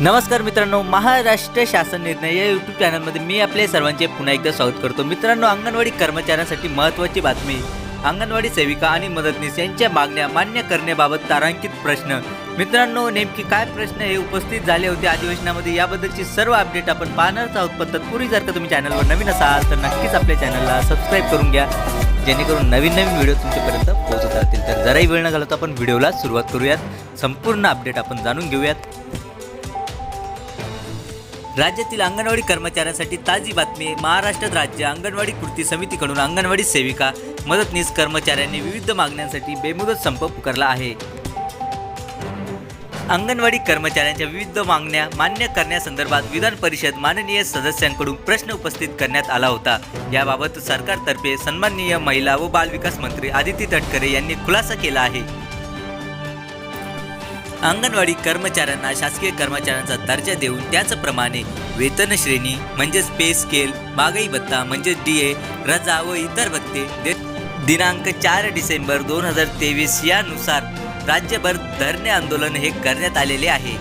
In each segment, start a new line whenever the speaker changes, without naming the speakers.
नमस्कार मित्रांनो महाराष्ट्र शासन निर्णय या यूट्यूब चॅनलमध्ये मी आपले सर्वांचे पुन्हा एकदा स्वागत करतो. मित्रांनो अंगणवाडी कर्मचाऱ्यांसाठी महत्त्वाची बातमी. अंगणवाडी सेविका आणि मदतनीस यांच्या मागण्या मान्य करण्याबाबत तारांकित प्रश्न. मित्रांनो नेमकी काय प्रश्न हे उपस्थित झाले होते अधिवेशनामध्ये याबद्दलची सर्व अपडेट आपण पाहणारच आहोत. पण तत्पूर्वी जर का तुम्ही चॅनलवर नवीन असाल तर नक्कीच आपल्या चॅनलला सबस्क्राईब करून घ्या. जेणेकरून नवीन नवीन व्हिडिओ तुमच्यापर्यंत पोहोचत राहतील. तर जराही वेळ न घालवता आपण व्हिडिओला सुरुवात करूयात. संपूर्ण अपडेट आपण जाणून घेऊयात. राज्यातील अंगणवाडी कर्मचाऱ्यांसाठी ताजी बातमी महाराष्ट्रात राज्य अंगणवाडी कृती समितीकडून अंगणवाडी सेविका मदतनीस कर्मचाऱ्यांनी विविध मागण्यांसाठी बेमुदत संप पुकारला आहे. अंगणवाडी कर्मचाऱ्यांच्या विविध मागण्या मान्य करण्यासंदर्भात विधान परिषद माननीय सदस्यांकडून प्रश्न उपस्थित करण्यात आला होता. याबाबत सरकारतर्फे सन्माननीय महिला व बालविकास मंत्री आदिती तटकरे यांनी खुलासा केला आहे. अंगणवाडी कर्मचाऱ्यांना शासकीय कर्मचाऱ्यांचा दर्जा देऊन त्याचप्रमाणे वेतन श्रेणी म्हणजेच पे स्केल मागाई भत्ता म्हणजेच डी ए रजा व इतर भत्ते दिनांक चार डिसेंबर दोन हजार तेवीस यानुसार राज्यभर धरणे आंदोलन हे करण्यात आलेले आहे.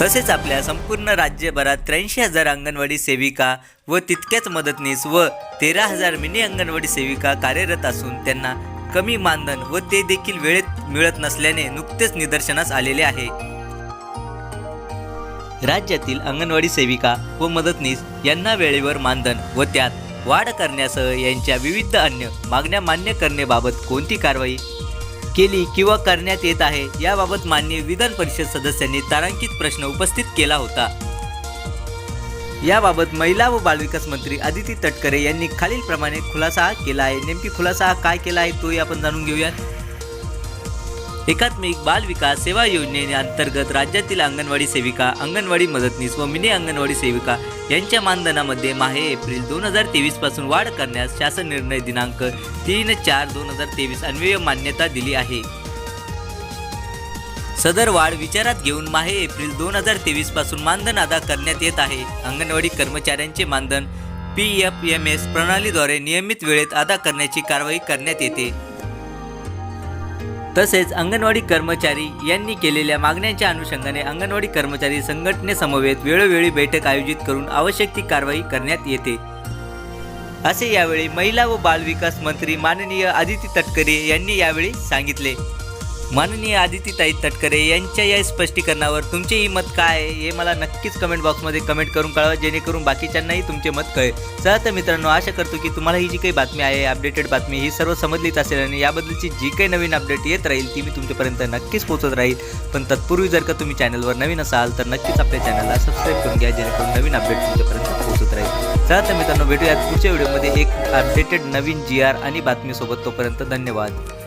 तसेच आपल्या संपूर्ण राज्यभरात त्र्याऐंशी हजार अंगणवाडी सेविका व तितक्याच मदतनीस व तेरा हजार मिनी अंगणवाडी सेविका कार्यरत असून त्यांना कमी मानधन व ते देखील वेळेत मिळत नसल्याने नुकतेच निदर्शनास आलेले आहे. राज्यातील अंगणवाडी सेविका व मदतनीस यांना वेळेवर मानधन व त्यात वाढ करण्यासह यांच्या विविध अन्य मागण्या मान्य करण्याबाबत कोणती कारवाई केली किंवा करण्यात येत आहे याबाबत मान्य विधान परिषद सदस्यांनी तारांकित प्रश्न उपस्थित केला होता. याबाबत महिला व बालविकास मंत्री आदिती तटकरे यांनी खालीलप्रमाणे खुलासा केला आहे. नेमकी खुलासा काय केला आहे तोही आपण जाणून घेऊयात. एकात्मिक बाल विकास सेवा योजनेअंतर्गत राज्यातील अंगणवाडी सेविका अंगणवाडी मदतनीस व मिनी अंगणवाडी सेविका यांच्या मानधनामध्ये माहे एप्रिल दोन हजार तेवीसपासून वाढ करण्यास शासन निर्णय दिनांक तीन चार दोन हजार तेवीस अन्वय मान्यता दिली आहे. सदर वाढ विचारात घेऊन माहे एप्रिल दोन हजार तेवीसपासून मानधन अदा करण्यात येत आहे. अंगणवाडी कर्मचाऱ्यांचे मानधन पी एफ एम एस प्रणालीद्वारे नियमित वेळेत अदा करण्याची कारवाई करण्यात येते. तसेच अंगणवाडी कर्मचारी यांनी केलेल्या मागण्यांच्या अनुषंगाने अंगणवाडी कर्मचारी संघटनेसमवेत वेळोवेळी बैठक आयोजित करून आवश्यक ती कारवाई करण्यात येते. असे यावेळी महिला व बालविकास मंत्री माननीय आदिती तटकरे यांनी यावेळी सांगितले. माननीय आदितीताई तटकरे यांच्या या स्पष्टीकरणावर तुमचेही मत काय आहे हे मला नक्कीच कमेंट बॉक्समध्ये कमेंट करून कळवा जेणेकरून बाकीच्यांनाही तुमचे मत कळेल. चला तर मित्रांनो आशा करतो की तुम्हाला ही जी काही बातमी आहे अपडेटेड बातमी ही सर्व समजलीच असेल आणि याबद्दलची जी काही नवीन अपडेट येत राहील ती मी तुमच्यापर्यंत नक्कीच पोहोचत राहील. पण तत्पूर्वी जर का तुम्ही चॅनलवर नवीन असाल तर नक्कीच आपल्या चॅनलला सबस्क्राईब करून घ्या जेणेकरून नवीन अपडेट तुमच्यापर्यंत पोहोचत राहील. चला तर मित्रांनो भेटूयात पुढच्या व्हिडिओमध्ये एक अपडेटेड नवीन जी आर आणि बातमीसोबत. तोपर्यंत धन्यवाद.